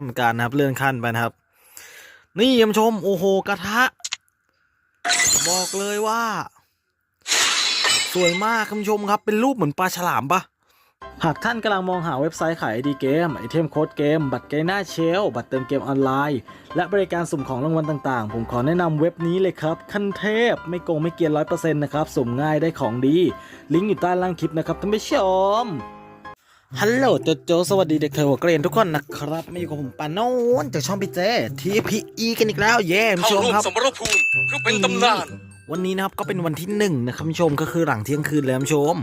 ทำการนะครับเลื่อนขั้นไปนะครับ นี่ยมชมโอ้โหกระทะ บอกเลยว่า สวยมากคุณผู้ชมครับเป็นรูปเหมือนปลาฉลามปะหากท่านกำลังมองหาเว็บไซต์ขายไอดีเกม ไอเทมโค้ดเกม บัตรเกมหน้าเชล บัตรเติมเกมออนไลน์ และบริการสุ่มของรางวัลต่างๆ ผมขอแนะนำเว็บนี้เลยครับ ขั้นเทพ ไม่โกงไม่เกียนร้อยเปอร์เซ็นต์นะครับ สุ่มง่ายได้ของดี ลิงก์อยู่ใต้ล่างคลิปนะครับท่านผู้ชม ฮัลโหลโจโจสวัสดีเด็กเธอหัวเกรียนทุกคนนะครับมาอยู่กับผมปานโนนจากช่องพี่เจทีพีอีกันอีกแล้วเย้คุณผู้ชเข้ามร่วมครับสมรภูมิเพื่อเป็นตำนาน วันนี้นะครับก็เป็นวันที่หนึ่งนะครับคุณผู้ชมก็คือหลังเที่ยงคืนแล้วคุณผู้ชม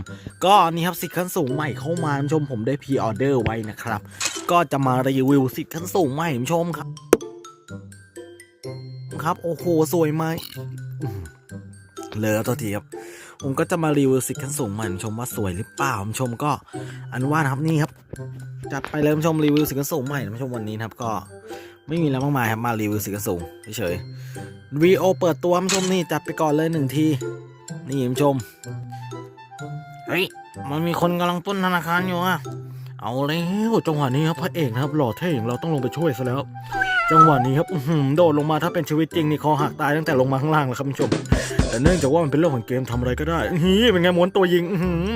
ก็นี่ครับสิทธิ์ขั้นสูงใหม่เข้ามาคุณผู้ชมผมได้พรีออเดอร์ไว้นะครับ ก็จะมารีวิวสิทธิ์ขั้นสูงใหม่คุณผู้ชมครับ ครับโอ้โหสวยไหมอื้อหือเลอะตัวทีครับ ผมก็จะมารีวิวสิทธิ์ขั้นสูงใหม่ชมว่าสวยหรือเปล่าคุณผู้ชมก็อันว่านะครับนี่ครับจัดไปเลยคุณผู้ชมรีวิวสิทธิ์ขั้นสูงใหม่คุณผู้ชมวันนี้ครับก็ไม่มีแล้วมากมายครับมารีวิวสิทธิ์ขั้นสูงเฉยๆวีโอเปิดตัวคุณผู้ชมนี่จัดไปก่อนเลยหนึ่งทีนี่คุณผู้ชมเฮ้ยมันมีคนกำลังปล้นธนาคารอยู่อะเอาแล้วจังหวะนี้ครับพระเอกนะครับหล่อเท่องเราต้องลงไปช่วยซะแล้ว จังหวะนี้ครับโดดลงมาถ้าเป็นชีวิตจริงนี่คอหักตายตั้งแต่ลงมาข้างล่างแล้วครับคุณผู้ชม แต่เนื่องจากว่ามันเป็นเรื่องของเกมทำอะไรก็ได้อื้อหือเป็นไงม้วนตัวยิงหือ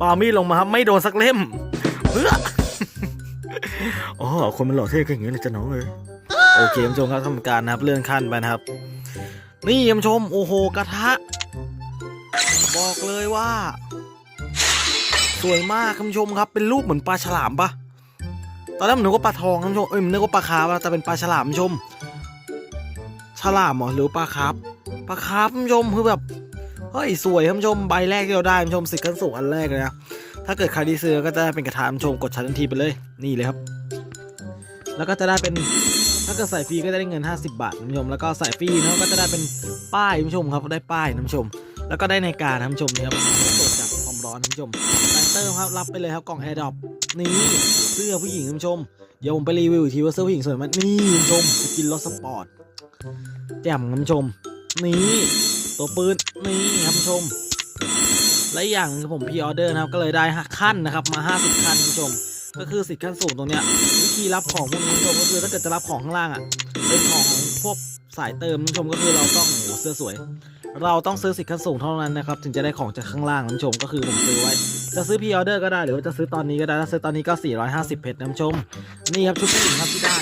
ปามีดลงมาครับไม่โดนสักเล่มเพื่ออ๋อคนมันหล่อเท่ก็อย่างนี้เลยจะน้องเลยโอเคคุณผู้ชมครับทำการนะครับเลื่อนขั้นไปนะครับ นี่คุณผู้ชมโอ้โหกระทะ บอกเลยว่า สวยมากคุณผู้ชมครับ เป็นรูปเหมือนปลาฉลามปะตอนแรกผมนึกว่าปลาทองคุณผู้ชมเอ้ยผมนึกว่าปลาคาร์ฟแต่เป็นปลาฉลามคุณผู้ชมฉลามเหรอหรือปลาคาร์ฟ ปลาคาร์ฟชมคือแบบเฮ้ยสวยคุณผู้ชมใบแรกที่เราได้คุณผู้ชมสิทธิ์ขั้นสูงอันแรกเลยนะถ้าเกิดใครที่ซื้อก็จะได้เป็นกระทะคุณผู้ชมกดชั้นทันทีไปเลยนี่เลยครับ แล้วก็จะได้เป็นถ้าเกิดใส่ฟรีก็จะได้เงิน 50 บาทคุณผู้ชมแล้วก็ใส่ฟรีนะครับก็จะได้เป็นป้ายคุณผู้ชมครับได้ป้ายนะคุณผู้ชม แล้วก็ได้ในการนะคุณผู้ชมนี่ครับตรวจจับความร้อนนะคุณผู้ชมแฟนเตอร์ครับรับไปเลยครับกล่องแอร์ดรอปนี่เสื้อผู้หญิงคุณผู้ชมเดี๋ยวผมไปรีวิวอีกทีว่าเสื้อผู้หญิงสวยไหมนี่คุณผู้ชมกินรถสปอร์ตแจ่มคุณผู้ชม นี่ตัวปืนนี่ครับคุณผู้ชม และอย่างคือผมพีออเดอร์นะครับก็เลยได้ขั้นนะครับมา 50 ขั้นคุณผู้ชม ก็คือสิทธิ์ขั้นสูงตรงเนี้ยวิธีรับของพวกนี้ผู้ชมก็คือถ้าเกิดจะรับของข้างล่างอะเป็นของพวกสายเติมคุณผู้ชมก็คือเราต้องโอ้เสื้อสวย เราต้องซื้อสิทธิ์ขั้นสูงเท่านั้นนะครับถึงจะได้ของจากข้างล่างนะคุณผู้ชมก็คือผมซื้อไว้ จะซื้อพีออเดอร์ก็ได้หรือว่าจะซื้อตอนนี้ก็ได้ถ้าซื้อตอนนี้ก็ 450 เพชรนะผู้ชม นี่ครับชุดผู้หญิงครับที่ได้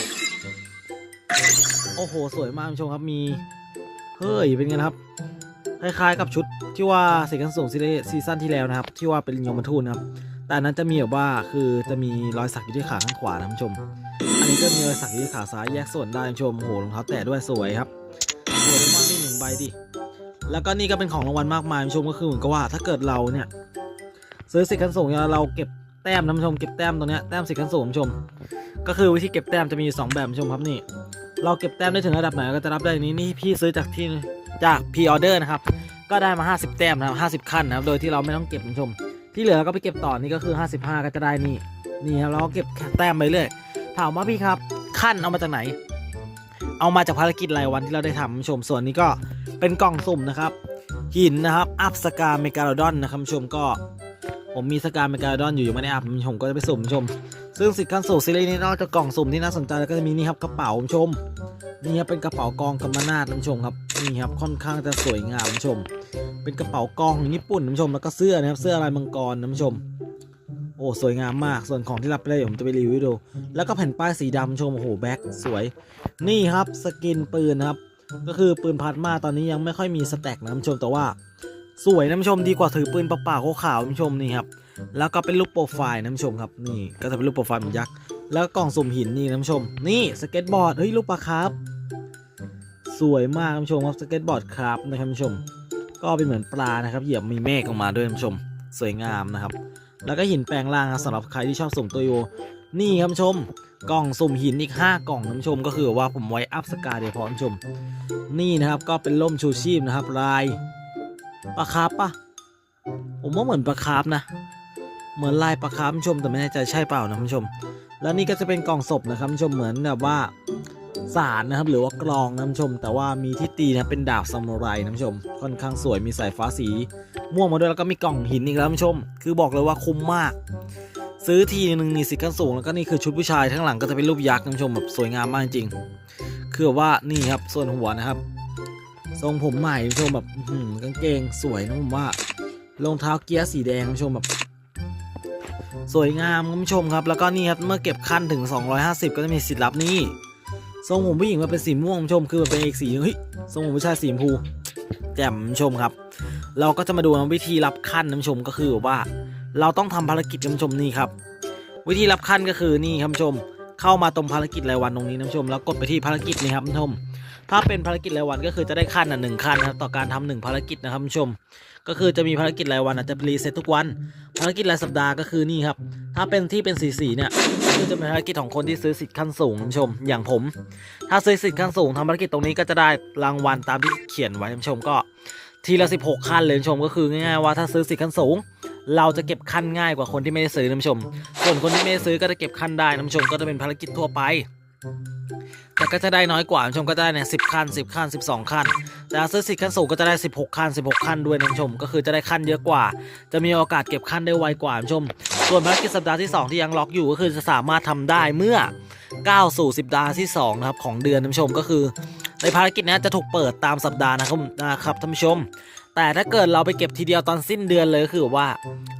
โอ้โห สวยมากผู้ชมครับมี เฮ้ย เป็นไงนครับ คล้ายๆกับชุดที่ว่าสิทธิ์ขั้นสูงซีซั่นที่แล้วนะครับ ที่ว่าเป็นยมทูตนะครับ แต่นั้นจะมีแบบว่าคือจะมีรอยสักอยู่ที่ขาข้างขวานะคุณผู้ชม อันนี้ก็มีรอยสักอยู่ที่ขาซ้ายแยกส่วนได้คุณผู้ชมโอ้โหรองเท้าแตะด้วยสวยครับสวยมากนี่หนึ่งใบดิแล้วก็นี่ก็เป็นของรางวัลมากมายคุณผู้ชมก็คือเหมือนกับว่าถ้าเกิดเราเนี่ยซื้อสิทธิ์ขั้นสูงเนี่ยเราเก็บแต้มนะคุณผู้ชมเก็บแต้มตรงเนี้ยแต้มสิทธิ์ขั้นสูงคุณผู้ชม ก็คือวิธีเก็บแต้มจะมีอยู่สองแบบคุณผู้ชมครับนี่ เราเก็บแต้มได้ถึงระดับไหนก็จะรับได้นี้นี่พี่ซื้อจากที่จากพีออเดอร์นะครับ ก็ได้มา 50 แต้มนะครับ50 ขั้นนะครับ โดยที่เราไม่ต้องเก็บคุณผู้ชม ที่เหลือเราก็ไปเก็บต่อนี่ก็คือ 55 ก็จะได้นี่นี่ครับเราก็เก็บแต้มไปเรื่อยถามว่าพี่ครับขั้นเอามาจากไหน เอามาจากภารกิจรายวันที่เราได้ทำคุณผู้ชมส่วนนี้ก็เป็นกล่องสุ่มนะครับหินนะครับอัพสกาเมกาโลดอนนะครับคุณผู้ชมก็ ผมมีสกาเมกาดอนอยู่ยังไม่ได้อัพผมก็จะไปสุ่มชม ซึ่งสิทธิ์ขั้นสูงซีรีส์นี้นอกจากกล่องสุ่มที่น่าสนใจแล้วก็จะมีนี่ครับกระเป๋าชมนี่ครับเป็นกระเป๋ากองกำมะนาดคุณผู้ชมครับนี่ครับค่อนข้างจะสวยงามคุณผู้ชม เป็นกระเป๋ากองของญี่ปุ่นคุณผู้ชมแล้วก็เสื้อนะครับเสื้อลายมังกรชมโอ้สวยงามมากส่วนของที่รับไปได้เดี๋ยผมจะไปรีวิวให้ดู แล้วก็แผ่นป้ายสีดำชมโอ้โหแบ็คสวย นี่ครับสกินปืนนะครับก็คือปืนพลาสมาตอนนี้ยังไม่ค่อยมีสแต็กนะผู้ชมแต่ว่า สวยนะคุณผู้ชมดีกว่าถือปืนเปล่าๆขาวๆคุณผู้ชมนี่ครับแล้วก็เป็นรูปโปรไฟล์นะคุณผู้ชมครับนี่ก็จะเป็นรูปโปรไฟล์เหมือนยักษ์แล้วก็กล่องสุ่มหินนี่นะคุณผู้ชม นี่สเก็ตบอร์ดเฮ้ยลูกปลาครับสวยมากคุณผู้ชมครับสเก็ตบอร์ดครับนะครับคุณผู้ชม ก็เป็นเหมือนปลานะครับเหยียบมีเมฆออกมาด้วยคุณผู้ชม สวยงามนะครับ แล้วก็หินแปลงร่างครับสำหรับใครที่ชอบสุ่มตัวโยนี่ครับคุณผู้ชม กล่องสุ่มหินอีก 5 กล่องนะคุณผู้ชม ก็คือว่าผมไว้อัพสกาเดี๋ยวพอคุณผู้ชม นี่นะครับก็เป็นร่มชูชีพนะครับลาย ปลาคาร์ฟปะผมว่าเหมือนปลาคาร์ฟนะ เหมือนลายปลาคาร์ฟคุณผู้ชมแต่ไม่แน่ใจใช่เปล่านะคุณผู้ชม แล้วนี่ก็จะเป็นกล่องศพนะครับผู้ชมเหมือนแบบว่าสารนะครับหรือว่ากลองนะคุณผู้ชม แต่ว่ามีที่ตีนะเป็นดาบซามูไรนะคุณผู้ชม ค่อนข้างสวยมีสายฟ้าสีม่วงมาด้วยแล้วก็มีกล่องหินอีกแล้วคุณผู้ชม คือบอกเลยว่าคุ้มมาก ซื้อทีนึงนี่สิขั้นสูงแล้วก็นี่คือชุดผู้ชายทั้งหลังก็จะเป็นรูปยักษ์ท่านผู้ชมแบบสวยงามมากจริงคือว่านี่ครับส่วนหัวนะครับ ทรงผมใหม่ชมแบบหือกางเกงสวยนะผมว่ารองเท้าเกียร์สีแดงชมแบบ สวยงามคุณผู้ชมครับ แล้วก็นี่ครับเมื่อเก็บขั้นถึง 250 ก็จะมีสิทธิ์รับนี่ทรงผมผู้หญิงมันเป็นสีม่วงคุณผู้ชมคือมันเป็นเอกสีเฮ้ยทรงผมผู้ชายสีชมพูแจ่มคุณผู้ชมครับ เราก็จะมาดูวิธีรับขั้นคุณผู้ชมก็คือว่า เราต้องทำภารกิจคุณผู้ชมนี่ครับ วิธีรับขั้นก็คือนี่คุณผู้ชม เข้ามาตรงภารกิจรายวันตรงนี้นะคุณผู้ชมแล้วกดไปที่ภารกิจนี่ครับคุณผู้ชม ถ้าเป็นภารกิจรายวันก็คือจะได้ขั้นอะหนึ่งขั้นนะครับต่อการทำหนึ่งภารกิจนะครับผู้ชม ก็คือจะมีภารกิจรายวันอาจจะรีเซ็ตทุกวัน ภารกิจรายสัปดาห์ก็คือนี่ครับ ถ้าเป็นที่เป็นสีสีเนี่ยก็คือจะเป็นภารกิจของคนที่ซื้อสิทธิ์ขั้นสูงผู้ชม อย่างผม ถ้าซื้อสิทธิ์ขั้นสูงทำภารกิจตรงนี้ก็จะได้รางวัลตามที่เขียนไว้ผู้ชมก็ ทีละ 16 ขั้นเลยผู้ชมก็คือง่ายๆว่าถ้าซื้อสิทธิ์ขั้นสูงเราจะเก็บขั้นง่ายกว่าคนที่ไม่ได้ซื้อนะคุณผู้ชม ส่วนคนที่ไม่ได้ซื้อก็จะเก็บขั้นได้นะคุณผู้ชมก็จะเป็นภารกิจทั่วไป แต่ก็จะได้น้อยกว่าชมก็ได้เนี่ยสิขั้น 10 ขั้น 12 ขั้น แต่ซื้อสิทธิ์ขั้นสูงก็จะได้ 16 ขั้น 16 ขั้นด้วยนะชม ก็คือจะได้ขั้นเยอะกว่า จะมีโอกาสเก็บขั้นได้ไวกว่าชม ส่วนภารกิจสัปดาห์ที่ 2 ที่ยังล็อกอยู่ก็คือจะสามารถทำได้เมื่อก้าวสู่สัปดาห์ที่2นะครับของเดือนท่านชมก็คือ ในภารกิจนี้จะถูกเปิดตามสัปดาห์นะครับนะครับท่านผู้ชม แต่ถ้าเกิดเราไปเก็บทีเดียวตอนสิ้นเดือนเลยก็คือว่า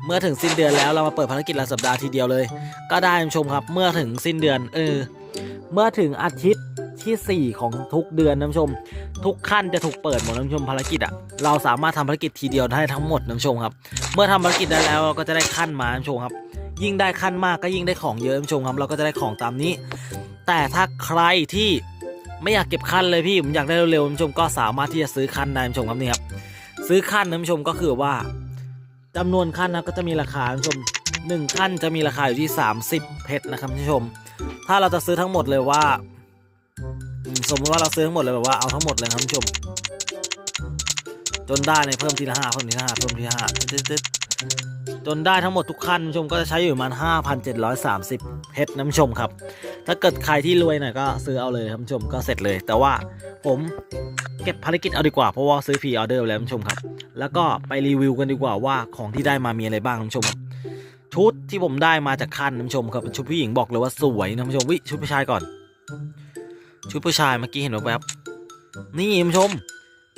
เมื่อถึงสิ้นเดือนแล้วเรามาเปิดภารกิจรายสัปดาห์ทีเดียวเลย ก็ได้ท่านชมครับ เมื่อถึงสิ้นเดือนเออ เมื่อถึงอาทิตย์ที่ 4 ของทุกเดือนนผู้ชม ทุกขั้นจะถูกเปิดหมดนผู้ชมภารกิจอะเราสามารถทำภารกิจทีเดียวได้ทั้งหมดนผู้ชมครับ เมื่อทำภารกิจได้แล้วเราก็จะได้ขั้นมานผู้ชมครับ ยิ่งได้ขั้นมากก็ยิ่งได้ของเยอะนผู้ชมครับ เราก็จะได้ของตามนี้ แต่ถ้าใครที่ไม่อยากเก็บขั้นเลยพี่ผมอยากได้เร็วๆนผู้ชมก็สามารถที่จะซื้อขั้นได้นผู้ชมครับนี่ครับซื้อขั้นนผู้ชมก็คือว่าจำนวนขั้นนะก็จะมีราคานผู้ชมหนึ่งขั้นจะมีราคาอยู่ที่ 30 เพชรนะครับท่านผู้ชม ถ้าเราจะซื้อทั้งหมดเลยว่า สมมติว่าเราซื้อทั้งหมดเลยแบบว่าเอาทั้งหมดเลยครับท่านผู้ชม จนได้เนี่ยเพิ่มทีละห้าเพิ่มทีละห้าเพิ่มทีละห้าจนได้ทั้งหมดทุกขั้นท่านผู้ชมก็จะใช้อยู่ประมาณ5,730เพชรนะท่านผู้ชมครับ ถ้าเกิดใครที่รวยหน่อยก็ซื้อเอาเลยครับท่านผู้ชมก็เสร็จเลย แต่ว่าผมเก็บภารกิจเอาดีกว่าเพราะว่าซื้อพรีออเดอร์แล้วท่านผู้ชมครับ แล้วก็ไปรีวิวกันดีกว่าว่าของที่ได้มามีอะไรบ้างท่านผู้ชมครับ ชุดที่ผมได้มาจากขั้นท่านผู้ชมครับเป็นชุดผู้หญิงบอกเลยว่าสวยนะท่านผู้ชมวิชุดผู้ชายก่อน ชุดผู้ชายเมื่อกี้เห็นแวบๆนี่ท่านผู้ชม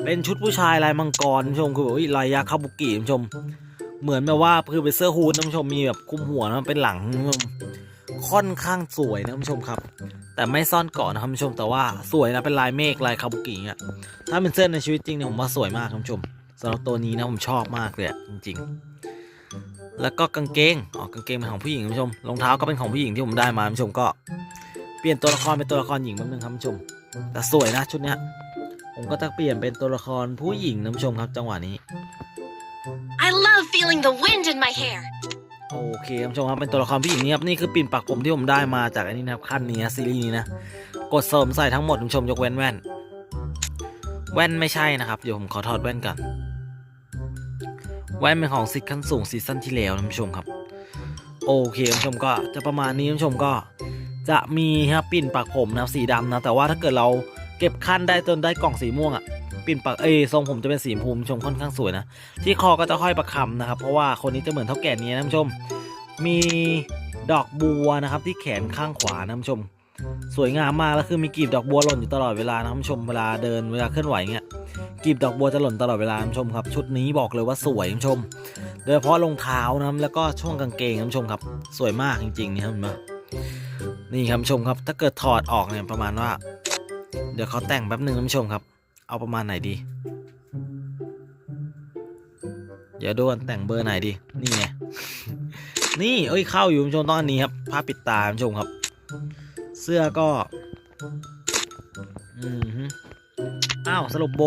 เป็นชุดผู้ชายลายมังกรท่านผู้ชมคือแบบลายยาคาบุกิท่านผู้ชม เหมือนแบบว่าคือเป็นเสื้อฮูดท่านผู้ชมมีแบบคลุมหัวนะเป็นหลังท่านผู้ชมค่อนข้างสวยนะท่านผู้ชมครับ แต่ไม่ซ่อนเกาะนะท่านผู้ชมแต่ว่าสวยนะเป็นลายเมฆลายคาบุกิเงี้ยถ้าเป็นเสื้อในชีวิตจริงเนี่ยผมว่าสวยมากท่านผู้ชมสำหรับตัวนี้นะผมชอบมากเลยจริง ๆ แล้วก็กางเกงอ๋อกางเกงเป็นของผู้หญิงท่านผู้ชมรองเท้าก็เป็นของผู้หญิงที่ผมได้มาท่านผู้ชมก็ เปลี่ยนตัวละครเป็นตัวละครหญิงแป๊บนึงครับท่านผู้ชมแต่สวยนะชุดเนี้ยผมก็จะเปลี่ยนเป็นตัวละครผู้หญิงนะท่านผู้ชมครับจังหวะนี้ I love feeling the wind in my hair. โอเคท่านผู้ชมครับเป็นตัวละครผู้หญิงนี่ครับนี่คือปิ่นปักผมที่ผมได้มาจากอันนี้นะครับขั้นนี้นะซีรีส์นี้นะกดเสริมใส่ทั้งหมดท่านผู้ชมยกเว้นแว่น แว่นไม่ใช่นะครับเดี๋ยวผมขอถอดแว่นก่อน แว่นเป็นของสิทธิ์ขั้นสูงซีซั่นที่แล้วท่านผู้ชมครับ โอเคท่านผู้ชมก็จะประมาณนี้ท่านผู้ชมก็จะมีครับปิ่นปักผมนะครับสีดำนะแต่ว่าถ้าเกิดเราเก็บขั้นได้จนได้กล่องสีม่วงอะปิ่นปักเอทรงผมจะเป็นสีชมพูท่านผู้ชมค่อนข้างสวยนะที่คอก็จะห้อยประคำนะครับ เพราะว่าคนนี้จะเหมือนเท่าแก่นี้นะท่านผู้ชม มีดอกบัวนะครับที่แขนข้างขวานะท่านผู้ชม สวยงามมากแล้วคือมีกลีบดอกบัวหล่นอยู่ตลอดเวลานะท่านผู้ชมเวลาเดินเวลาเคลื่อนไหวเงี้ยกลีบดอกบัวจะหล่นตลอดเวลาท่านผู้ชมครับ ชุดนี้บอกเลยว่าสวยท่านผู้ชม โดยเฉพาะรองเท้านะครับแล้วก็ช่วงกางเกงท่านผู้ชมครับ สวยมากจริงๆนี่ครับเห็นไหมนี่ครับท่านผู้ชมครับ ถ้าเกิดถอดออกเนี่ยประมาณว่า เดี๋ยวเขาแต่งแป๊บหนึ่งท่านผู้ชมครับ เอาประมาณไหนดี เดี๋ยวดูกันแต่งเบอร์ไหนดีนี่ไงนี่เอ้ยเข้าอยู่คุณผู้ชมต้องอันนี้ครับผ้าปิดตาคุณผู้ชมครับ เสื้อก็ อืมอ้าวสรุปโบ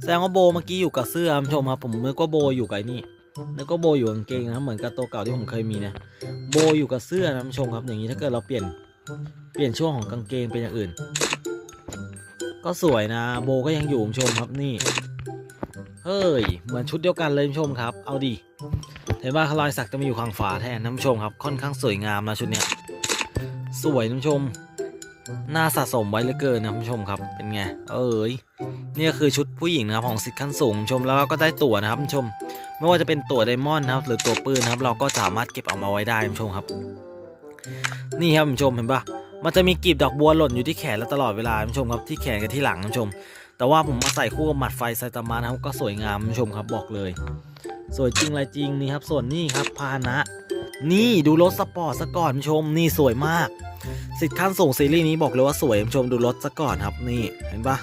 แสดงว่าโบเมื่อกี้อยู่กับเสื้อคุณผู้ชมครับผมนึกว่าโบอยู่กับไอ้นี่นึกว่าโบอยู่กางเกงนะเหมือนกับตัวเก่าที่ผมเคยมีนะโบอยู่กับเสื้อนะคุณผู้ชมครับอย่างนี้ถ้าเกิดเราเปลี่ยนเปลี่ยนช่วงของกางเกงเป็นอย่างอื่น ก็สวยนะ โบก็ยังอยู่คุณผู้ชมครับนี่เฮ้ย เหมือนชุดเดียวกันเลยผู้ชมครับ เอาดิเห็นว่ารอยสักจะมาอยู่ข้างฝาแทนนผู้ชมครับ ค่อนข้างสวยงามนะชุดเนี้ย สวยท่านผู้ชม น่าสะสมไว้เหลือเกินนะคุณผู้ชมครับ เป็นไง เอ้ยนี่ก็คือชุดผู้หญิงนะครับของสิทธิ์ขั้นสูงคุณผู้ชม แล้วเราก็ได้ตั๋วนะครับคุณผู้ชม ไม่ว่าจะเป็นตั๋วไดมอนด์นะครับ หรือตั๋วปืนนะครับ เราก็สามารถเก็บเอามาไว้ได้คุณผู้ชมครับ นี่ครับคุณผู้ชมเห็นปะมันจะมีกลีบดอกบัวหล่นอยู่ที่แขนและตลอดเวลาคุณผู้ชมครับ ที่แขนกับที่หลังคุณผู้ชม แต่ว่าผมมาใส่คู่กับหมัดไฟไซตามะนะครับ ก็สวยงามคุณผู้ชมครับ บอกเลย สวยจริงอะไรจริงนี่ครับ ส่วนนี่ครับพาหนะ นี่ดูรถสปอร์ตซะก่อนชมนี่สวยมาก สิทธิ์ขั้นส่งซีรีส์นี้บอกเลยว่าสวยชมดูรถซะก่อนครับนี่เห็นปะ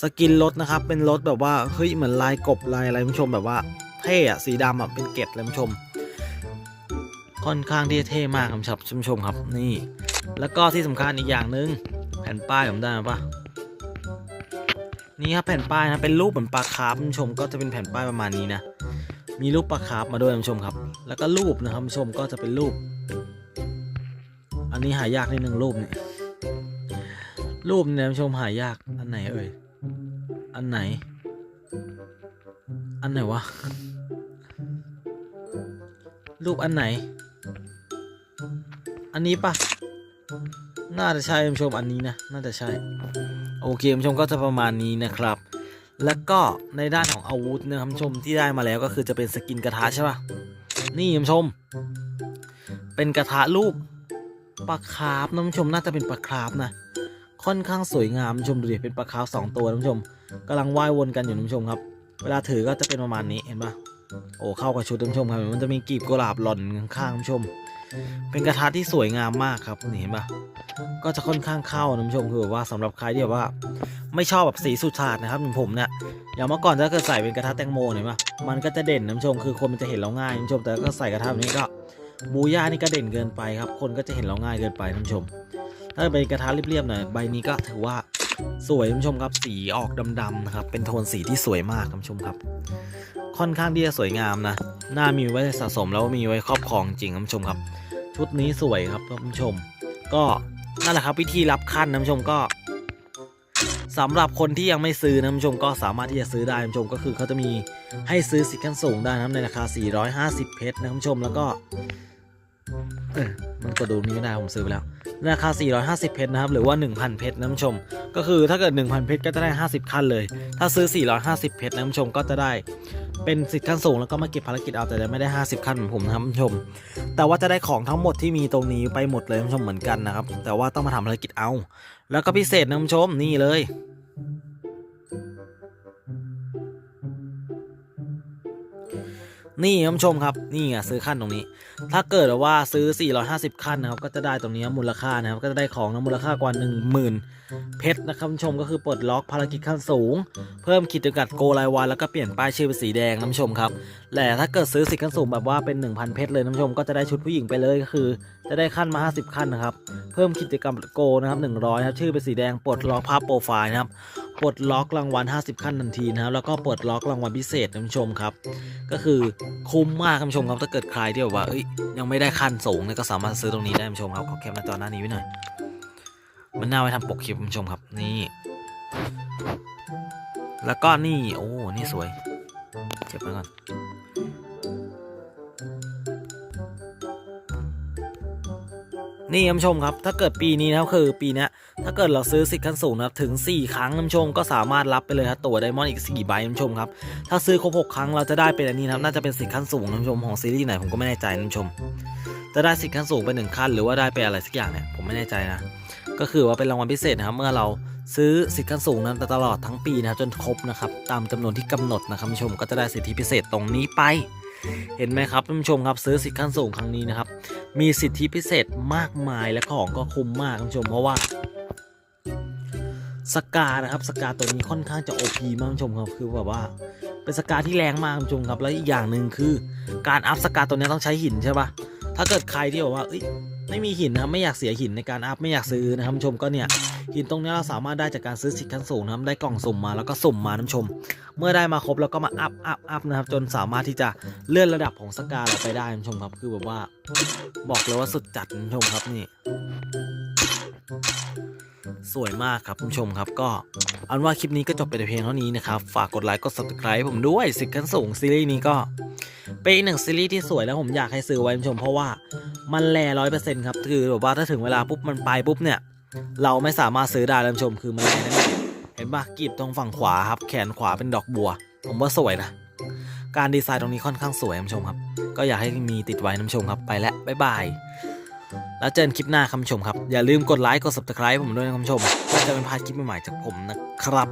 สกินรถนะครับเป็นรถแบบว่าเฮ้ยเหมือนลายกบลายอะไรผู้ชมแบบว่าเท่อะสีดำอะเป็นเกล็ดเลยผู้ชม ค่อนข้างที่จะเท่มากครับคุณผู้ชมครับนี่ แล้วก็ที่สำคัญอีกอย่างหนึ่งแผ่นป้ายผมได้ไหมปะนี่ครับแผ่นป้ายนะเป็นรูปเหมือนปลาคาร์ฟผู้ชมก็จะเป็นแผ่นป้ายประมาณนี้นะ มีรูปปลาคาร์ฟมาด้วยคุณผู้ชมครับ แล้วก็รูปนะครับคุณผู้ชมก็จะเป็นรูป อันนี้หายากนิดนึงรูปเนี่ยรูปเนี่ยคุณผู้ชมหายากอันไหนเอ่ยอันไหน อันไหนวะรูปอันไหน อันนี้ปะน่าจะใช่คุณผู้ชมอันนี้นะน่าจะใช่โอเคคุณผู้ชมก็จะประมาณนี้นะครับ แล้วก็ในด้านของอาวุธนะครับชมที่ได้มาแล้วก็คือจะเป็นสกินกระทะใช่ปะนี่คุณชม เป็นกระทะรูปปลาคาร์ฟนะคุณผู้ชมน่าจะเป็นปลาคาร์ฟนะ ค่อนข้างสวยงามชมดูดิเป็นปลาคาร์ฟสองตัวนะคุณผู้ชมกำลังว่ายวนกันอยู่นะคุณผู้ชมครับ เวลาถือก็จะเป็นประมาณนี้เห็นปะโอ้เข้ากับชุดนะคุณผู้ชมครับมันจะมีกีบกุหลาบหล่อนข้างๆคุณผู้ชม เป็นกระทะที่สวยงามมากครับนี่เห็นปะก็จะค่อนข้างเข้านะคุณผู้ชมคือแบบว่าสำหรับใครที่แบบว่า ไม่ชอบแบบสีสุดฉาดนะครับอย่างผมเนี่ยอย่างเมื่อก่อนถ้าเกิดใส่เป็นกระทะแตงโมเนี่ยปะมันก็จะเด่นนะคุณผู้ชมคือคนมันจะเห็นเราง่ายนะคุณผู้ชมแต่ก็ใส่กระทะแบบนี้ก็บูย่านี่ก็เด่นเกินไปครับ คนก็จะเห็นเราง่ายเกินไปนะคุณผู้ชม ถ้าเป็นกระทะเรียบๆหน่อยใบนี้ก็ถือว่า สวยคุณผู้ชมครับสีออกดำๆนะครับเป็นโทนสีที่สวยมากคุณผู้ชมครับ ค่อนข้างที่จะสวยงามนะหน่ามีไว้สะสมแล้วมีไว้ครอบครองจริงคุณผู้ชมครับ ชุดนี้สวยครับคุณผู้ชม ก็นั่นแหละครับวิธีรับขั้นนะคุณผู้ชมก็สำหรับคนที่ยังไม่ซื้อนะคุณผู้ชมก็สามารถที่จะซื้อได้คุณผู้ชมก็คือเขาจะมีให้ซื้อสิทธิ์ขั้นสูงได้นะในราคา 450 เพชรนะคุณผู้ชมแล้วก็มันก็ดูนี้ไม่ได้ผมซื้อไปแล้ว ราคา 450 เพชรนะครับ หรือว่า 1,000 เพชรนะคุณผู้ชม ก็คือถ้าเกิด 1,000 เพชรก็จะได้ 50 ขั้นเลย ถ้าซื้อ 450 เพชรนะคุณผู้ชมก็จะได้เป็นสิทธิ์ขั้นสูงแล้วก็มาเก็บภารกิจเอาแต่จะไม่ได้ 50 ขั้นเหมือนผมนะครับคุณผู้ชม แต่ว่าจะได้ของทั้งหมดที่มีตรงนี้ไปหมดเลยคุณผู้ชมเหมือนกันนะครับแต่ว่าต้องมาทำภารกิจเอา แล้วก็พิเศษนะคุณผู้ชมนี่เลย นี่คุณผู้ชมครับนี่ไงซื้อขั้นตรงนี้ ถ้าเกิดว่าซื้อ 450 ขั้นนะครับก็จะได้ตรงนี้มูลค่านะครับก็จะได้ของนะมูลค่ากว่า 10,000 เพชรนะครับท่านชมก็คือปลดล็อกภารกิจขั้นสูง เพิ่มขีดจำกัดโกรายวันแล้วก็เปลี่ยนป้ายชื่อเป็นสีแดงท่านผู้ชมครับแต่ถ้าเกิดซื้อสิทธิ์ขั้นสูงแบบว่าเป็น 1,000 เพชรเลยท่านผู้ชมก็จะได้ชุดผู้หญิงไปเลยก็คือ จะได้ขั้นมา 50 ขั้นนะครับ เพิ่มกิจกรรมโกนะครับ100ครับชื่อเป็นสีแดงปลดล็อกภาพโปรไฟล์นะครับปลดล็อกรางวัล 50 ขั้นทันทีนะครับแล้วก็ปลดล็อกรางวัลพิเศษนะคุณผู้ชมครับ ก็คือคุ้มมากคุณผู้ชมครับถ้าเกิดใครที่แบบว่าเอ้ยยังไม่ได้ขั้นสูงเนี่ยก็สามารถซื้อตรงนี้ได้คุณผู้ชมครับขอแคปหน้าจอหน้านี้ไว้หน่อยมันน่าไว้ทำปกคลิปคุณผู้ชมครับนี่ แล้วก็นี่โอ้นี่สวยเก็บไว้ก่อน นี่คุณผู้ชมครับ ถ้าเกิดปีนี้นะครับคือปีนี้ถ้าเกิดเราซื้อสิทธิ์ขั้นสูงนะครับถึง 4 ครั้งคุณผู้ชมก็สามารถรับไปเลยครับตัวไดมอนด์อีก 4 ใบคุณผู้ชมครับ ถ้าซื้อครบ 6 ครั้งเราจะได้เป็นอันนี้นะครับน่าจะเป็นสิทธิ์ขั้นสูงคุณผู้ชมของซีรีส์ไหนผมก็ไม่แน่ใจคุณผู้ชม จะได้สิทธิ์ขั้นสูงไปหนึ่งขั้น หรือว่าได้ไปอะไรสักอย่างเนี่ยผมไม่แน่ใจนะก็คือว่าเป็นรางวัลพิเศษนะครับเมื่อเราซื้อสิทธิ์ขั้นสูงนั้นตลอดทั้งปีนะครับจนครบนะครับตามจำนวนที่กำหนดนะครับคุณผู้ชมก็จะได้สิทธิพิเศษตรงนี้ไป เห็นไหมครับท่านผู้ชมครับซื้อสิทธิ์ขั้นสูงครั้งนี้นะครับ มีสิทธิพิเศษมากมายและของก็คุ้มมากท่านผู้ชมเพราะว่าสกานะครับสกาตัวนี้ค่อนข้างจะโอพีมากท่านผู้ชมครับคือแบบว่าเป็นสกาที่แรงมากท่านผู้ชมครับ แล้วอีกอย่างหนึ่งคือ การอัพสกาตัวนี้ต้องใช้หินใช่ปะถ้าเกิดใครที่บอกว่าเอ้ย ไม่มีหินนะครับไม่อยากเสียหินในการอัพไม่อยากซื้อนะครับชมก็เนี่ยหินตรงนี้เราสามารถได้จากการซื้อสิทธิ์ขั้นสูงนะครับได้กล่องสุ่มมาแล้วก็สุ่มมาท่านผู้ชม เมื่อได้มาครบแล้วก็มาอัพอัพอัพนะครับจนสามารถที่จะเลื่อนระดับของสกาเราไปได้ท่านผู้ชมครับคือแบบว่าบอกเลยว่าสุดจัดท่านผู้ชมครับนี่สวยมากครับคุณผู้ชมครับก็อาเป็นว่าคลิปนี้ก็จบไปแต่เพียงเท่านี้นะครับ ฝากกดไลค์กด subscribe ให้ผมด้วยสิทธิ์ขั้นสูงซีรีส์นี้ก็ เป็นอีกหนึ่งซีรีส์ที่สวยแล้วผมอยากให้ซื้อไว้ชม เพราะว่ามันแลร้อยเปอร์เซ็นต์ครับคือแบบว่าถ้าถึงเวลาปุ๊บมันไปปุ๊บเนี่ย เราไม่สามารถซื้อได้แล้วชมคือมันแน่นเห็นปะกรีบตรงฝั่งขวาครับ แขนขวาเป็นดอกบัว ผมว่าสวยนะการดีไซน์ตรงนี้ค่อนข้างสวยท่านชมครับ ก็อยากให้มีติดไว้ท่านชมครับไปแล้วบ๊ายบายแล้วเจอกันคลิปหน้าครับท่านชมครับ อย่าลืมกดไลค์กด subscribe ผมด้วยนะท่านชมเพื่อจะไม่พาดคลิปใหม่ๆจากผมนะครับ